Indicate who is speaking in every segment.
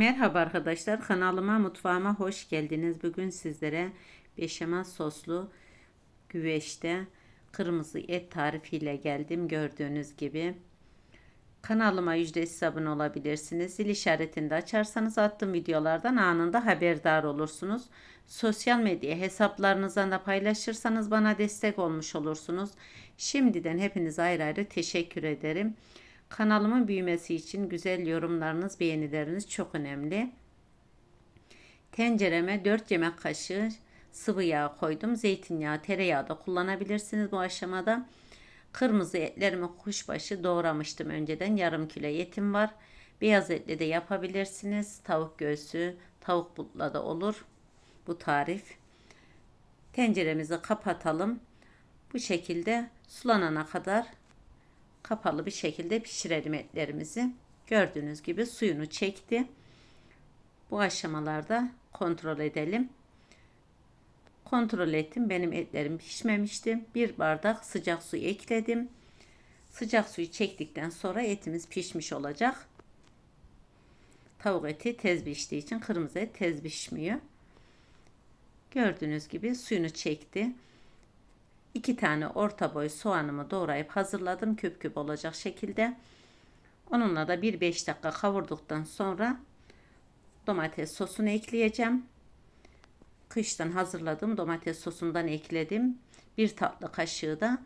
Speaker 1: Merhaba arkadaşlar kanalıma mutfağıma hoş geldiniz. Bugün sizlere beşamel soslu güveçte kırmızı et tarifiyle geldim gördüğünüz gibi. Kanalıma ücretsiz abone olabilirsiniz. Zil işaretini de açarsanız attığım videolardan anında haberdar olursunuz. Sosyal medya hesaplarınızdan da paylaşırsanız bana destek olmuş olursunuz. Şimdiden hepiniz ayrı ayrı teşekkür ederim. Kanalımın büyümesi için güzel yorumlarınız, beğenileriniz çok önemli. Tencereme 4 yemek kaşığı sıvı yağ koydum. Zeytinyağı, tereyağı da kullanabilirsiniz bu aşamada. Kırmızı etlerimi kuşbaşı doğramıştım önceden. Yarım kilo etim var. Beyaz etli de yapabilirsiniz. Tavuk göğsü, tavuk butla da olur. Bu tarif. Tenceremizi kapatalım. Bu şekilde sulanana kadar kapalı bir şekilde pişirelim etlerimizi. Gördüğünüz gibi suyunu çekti. Bu aşamalarda kontrol edelim. Kontrol ettim. Benim etlerim pişmemişti. Bir bardak sıcak su ekledim. Sıcak suyu çektikten sonra etimiz pişmiş olacak. Tavuk eti tez piştiği için kırmızı et tez pişmiyor. Gördüğünüz gibi suyunu çekti. 2 tane orta boy soğanımı doğrayıp hazırladım küp küp olacak şekilde. Onunla da 1-5 dakika kavurduktan sonra domates sosunu ekleyeceğim. Kıştan hazırladığım domates sosundan ekledim. Bir tatlı kaşığı da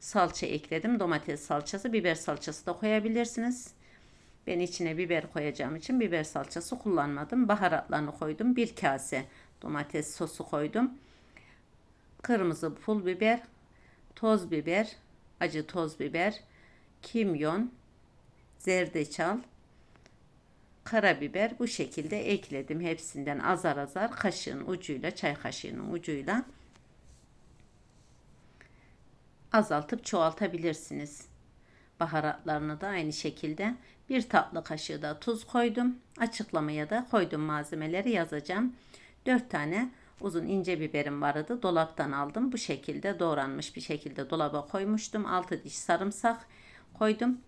Speaker 1: salça ekledim. Domates salçası, biber salçası da koyabilirsiniz. Ben içine biber koyacağım için biber salçası kullanmadım. Baharatlarını koydum. Bir kase domates sosu koydum kırmızı pul biber, toz biber, acı toz biber, kimyon, zerdeçal, karabiber bu şekilde ekledim. Hepsinden azar azar kaşığın ucuyla, çay kaşığının ucuyla azaltıp çoğaltabilirsiniz. Baharatlarını da aynı şekilde bir tatlı kaşığı da tuz koydum. Açıklamaya da koydum malzemeleri yazacağım. 4 tane uzun ince biberim vardı. Dolaptan aldım. Bu şekilde doğranmış bir şekilde dolaba koymuştum. 6 diş sarımsak koydum.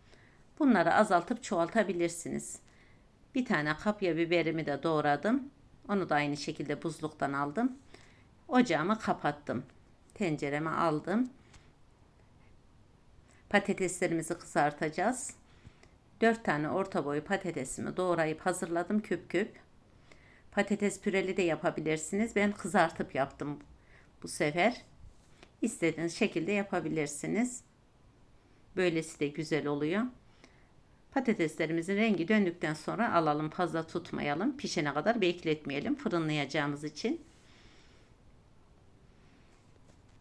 Speaker 1: Bunları azaltıp çoğaltabilirsiniz. Bir tane kapya biberimi de doğradım. Onu da aynı şekilde buzluktan aldım. Ocağımı kapattım. Tencereme aldım. Patateslerimizi kızartacağız. 4 tane orta boy patatesimi doğrayıp hazırladım küp küp. Patates püreli de yapabilirsiniz. Ben kızartıp yaptım bu sefer. İstediğiniz şekilde yapabilirsiniz. Böylesi de güzel oluyor. Patateslerimizin rengi döndükten sonra alalım. Fazla tutmayalım. Pişene kadar bekletmeyelim. Fırınlayacağımız için.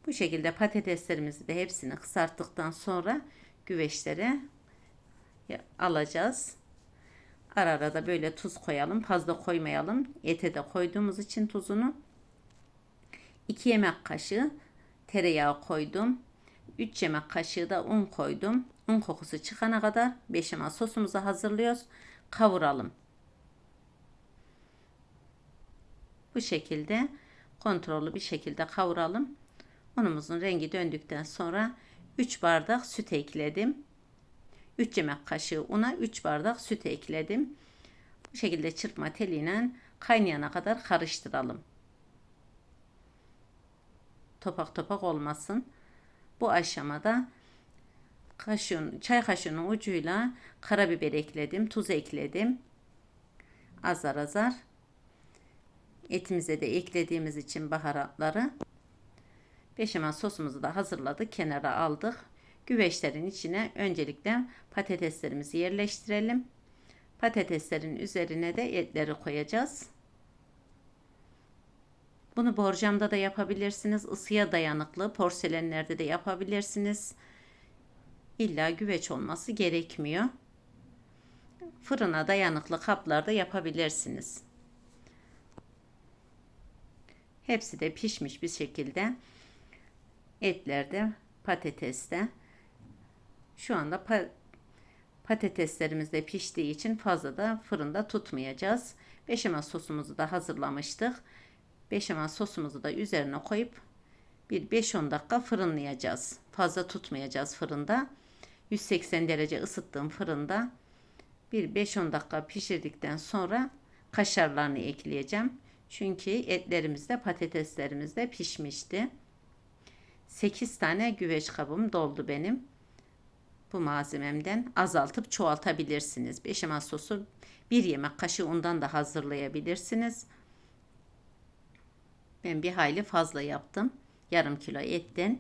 Speaker 1: Bu şekilde patateslerimizi de hepsini kızarttıktan sonra güveçlere alacağız. Ara ara da böyle tuz koyalım. Fazla koymayalım. Ete de koyduğumuz için tuzunu. 2 yemek kaşığı tereyağı koydum. 3 yemek kaşığı da un koydum. Un kokusu çıkana kadar beşamel sosumuzu hazırlıyoruz. Kavuralım. Bu şekilde kontrollü bir şekilde kavuralım. Unumuzun rengi döndükten sonra 3 bardak süt ekledim. 3 yemek kaşığı una 3 bardak süt ekledim. Bu şekilde çırpma teliyle kaynayana kadar karıştıralım. Topak topak olmasın. Bu aşamada kaşığın, çay kaşığının ucuyla karabiber ekledim, tuz ekledim. Azar azar. Etimize de eklediğimiz için baharatları beşamel sosumuzu da hazırladık, kenara aldık. Güveçlerin içine öncelikle patateslerimizi yerleştirelim. Patateslerin üzerine de etleri koyacağız. Bunu borcamda da yapabilirsiniz. Isıya dayanıklı porselenlerde de yapabilirsiniz. İlla güveç olması gerekmiyor. Fırına dayanıklı kaplarda yapabilirsiniz. Hepsi de pişmiş bir şekilde etlerde patateste şu anda pa patateslerimiz de piştiği için fazla da fırında tutmayacağız. Beşamel sosumuzu da hazırlamıştık. Beşamel sosumuzu da üzerine koyup bir 5-10 dakika fırınlayacağız. Fazla tutmayacağız fırında. 180 derece ısıttığım fırında bir 5-10 dakika pişirdikten sonra kaşarlarını ekleyeceğim. Çünkü etlerimiz de patateslerimiz de pişmişti. 8 tane güveç kabım doldu benim. Bu malzememden azaltıp çoğaltabilirsiniz. Beşamel sosu bir yemek kaşığı undan da hazırlayabilirsiniz. Ben bir hayli fazla yaptım. Yarım kilo etten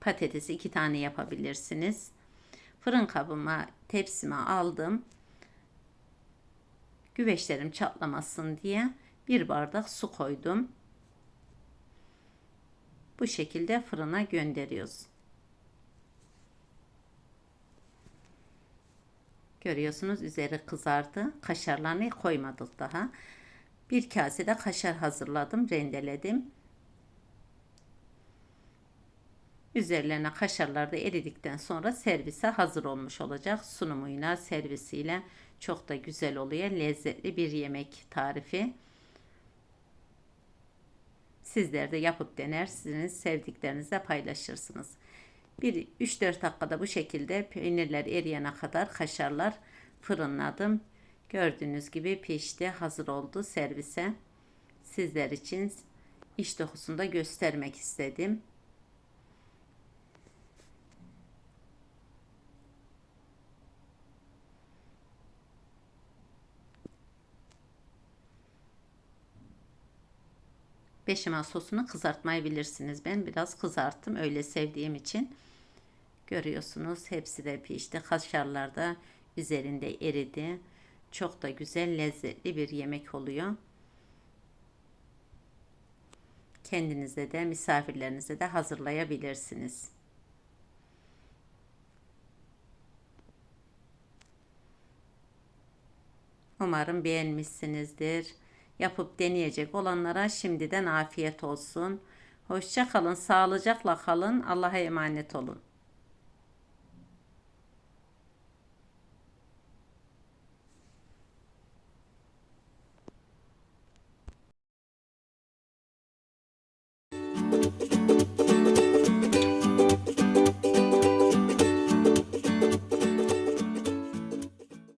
Speaker 1: patatesi iki tane yapabilirsiniz. Fırın kabıma, tepsime aldım. Güveçlerim çatlamasın diye bir bardak su koydum. Bu şekilde fırına gönderiyoruz. Görüyorsunuz üzeri kızardı. Kaşarlarını koymadık daha. Bir kasede kaşar hazırladım, rendeledim. Üzerlerine kaşarlar da eridikten sonra servise hazır olmuş olacak. Sunumuyla, servisiyle çok da güzel oluyor. Lezzetli bir yemek tarifi. Sizler de yapıp denersiniz, sevdiklerinizle paylaşırsınız. Bir 3-4 dakikada bu şekilde peynirler eriyene kadar kaşarlar fırınladım. Gördüğünüz gibi pişti, hazır oldu servise. Sizler için iç dokusunu da göstermek istedim. Beşamel sosunu kızartmayabilirsiniz. Ben biraz kızarttım öyle sevdiğim için. Görüyorsunuz hepsi de pişti. Kaşarlar da üzerinde eridi. Çok da güzel lezzetli bir yemek oluyor. Kendinize de misafirlerinize de hazırlayabilirsiniz. Umarım beğenmişsinizdir. Yapıp deneyecek olanlara şimdiden afiyet olsun. Hoşça kalın, sağlıcakla kalın. Allah'a emanet olun.